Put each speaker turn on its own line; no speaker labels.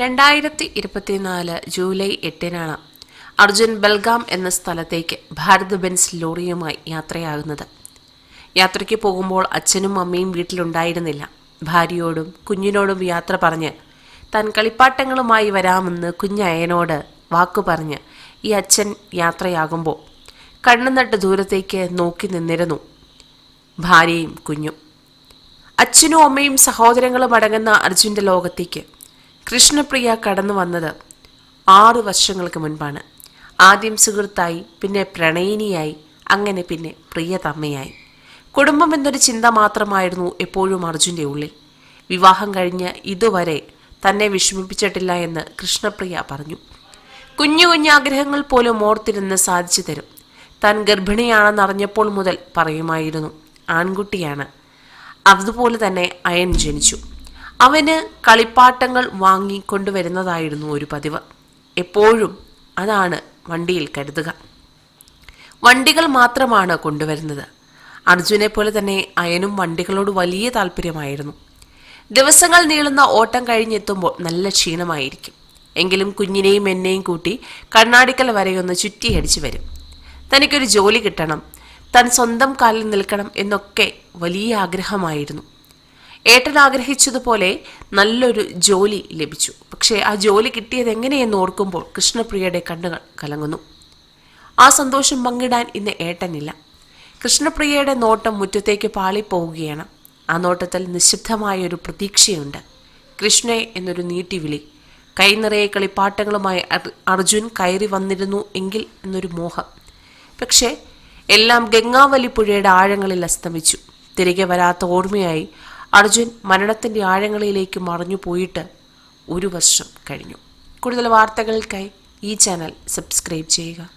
രണ്ടായിരത്തി ഇരുപത്തിനാല് ജൂലൈ എട്ടിനാണ് അർജുൻ ബൽഗാം എന്ന സ്ഥലത്തേക്ക് ഭാരത് ബെൻസ് ലോറിയുമായി യാത്രയാകുന്നത്. യാത്രയ്ക്ക് പോകുമ്പോൾ അച്ഛനും അമ്മയും വീട്ടിലുണ്ടായിരുന്നില്ല. ഭാര്യയോടും കുഞ്ഞിനോടും യാത്ര പറഞ്ഞ് താൻ കളിപ്പാട്ടങ്ങളുമായി വരാമെന്ന് കുഞ്ഞയനോട് വാക്കു പറഞ്ഞ് ഈ അച്ഛൻ യാത്രയാകുമ്പോൾ കണ്ണു നട്ട് ദൂരത്തേക്ക് നോക്കി നിന്നിരുന്നു. ഭാര്യയും കുഞ്ഞും. അച്ഛനും അമ്മയും സഹോദരങ്ങളും അടങ്ങുന്ന അർജുന്റെ ലോകത്തേക്ക് കൃഷ്ണപ്രിയ കടന്നു വന്നത് ആറു വർഷങ്ങൾക്ക് മുൻപാണ്. ആദ്യം സുഹൃത്തായി പിന്നെ പ്രണയിനിയായി അങ്ങനെ പിന്നെ പ്രിയതമ്മയായി കുടുംബം എന്നൊരു ചിന്ത മാത്രമായിരുന്നു എപ്പോഴും അർജുന്റെ ഉള്ളിൽ. വിവാഹം കഴിഞ്ഞ് ഇതുവരെ തന്നെ വിഷമിപ്പിച്ചിട്ടില്ല എന്ന് കൃഷ്ണപ്രിയ പറഞ്ഞു. കുഞ്ഞു കുഞ്ഞാഗ്രഹങ്ങൾ പോലും ഓർത്തിരുന്ന് സാധിച്ചു തരും. താൻ ഗർഭിണിയാണെന്നറിഞ്ഞപ്പോൾ മുതൽ പറയുമായിരുന്നു ആൺകുട്ടിയാണ്. അതുപോലെ തന്നെ അയൻ ജനിച്ചു. അവന് കളിപ്പാട്ടങ്ങൾ വാങ്ങിക്കൊണ്ടുവരുന്നതായിരുന്നു ഒരു പതിവ്. എപ്പോഴും അതാണ് വണ്ടിയിൽ കരുതുക. വണ്ടികൾ മാത്രമാണ് കൊണ്ടുവരുന്നത്. അർജുനെ പോലെ തന്നെ അയനും വണ്ടികളോട് വലിയ താല്പര്യമായിരുന്നു. ദിവസങ്ങൾ നീളുന്ന ഓട്ടം കഴിഞ്ഞെത്തുമ്പോൾ നല്ല ക്ഷീണമായിരിക്കും. എങ്കിലും കുഞ്ഞിനെയും എന്നെയും കൂട്ടി കണ്ണാടിക്കൽ വരെയൊന്ന് ചുറ്റിയടിച്ചു വരും. തനിക്കൊരു ജോലി കിട്ടണം തൻ സ്വന്തം കാലിൽ നിൽക്കണം എന്നൊക്കെ വലിയ ആഗ്രഹമായിരുന്നു. ഏട്ടൻ ആഗ്രഹിച്ചതുപോലെ നല്ലൊരു ജോലി ലഭിച്ചു. പക്ഷേ ആ ജോലി കിട്ടിയത് എങ്ങനെയെന്ന് ഓർക്കുമ്പോൾ കൃഷ്ണപ്രിയയുടെ കണ്ണുകൾ കലങ്ങുന്നു. ആ സന്തോഷം പങ്കിടാൻ ഇന്ന് ഏട്ടനില്ല. കൃഷ്ണപ്രിയയുടെ നോട്ടം മുറ്റത്തേക്ക് പാളിപ്പോവുകയാണ്. ആ നോട്ടത്തിൽ നിശബ്ദമായ ഒരു പ്രതീക്ഷയുണ്ട്. കൃഷ്ണേ എന്നൊരു നീട്ടിവിളി. കൈനിറയെ കളിപ്പാട്ടങ്ങളുമായി അർജുൻ കയറി വന്നിരുന്നു എങ്കിൽ എന്നൊരു മോഹം. പക്ഷേ എല്ലാം ഗംഗാവലി പുഴയുടെ ആഴങ്ങളിൽ അസ്തമിച്ചു. തിരികെ വരാത്ത ഓർമ്മയായി അർജുൻ മരണത്തിന്റെ ആഴങ്ങളിലേക്ക് മറഞ്ഞു പോയിട്ട് ഒരു വർഷം കഴിഞ്ഞു. കൂടുതൽ വാർത്തകൾക്കായി ഈ ചാനൽ സബ്സ്ക്രൈബ് ചെയ്യുക.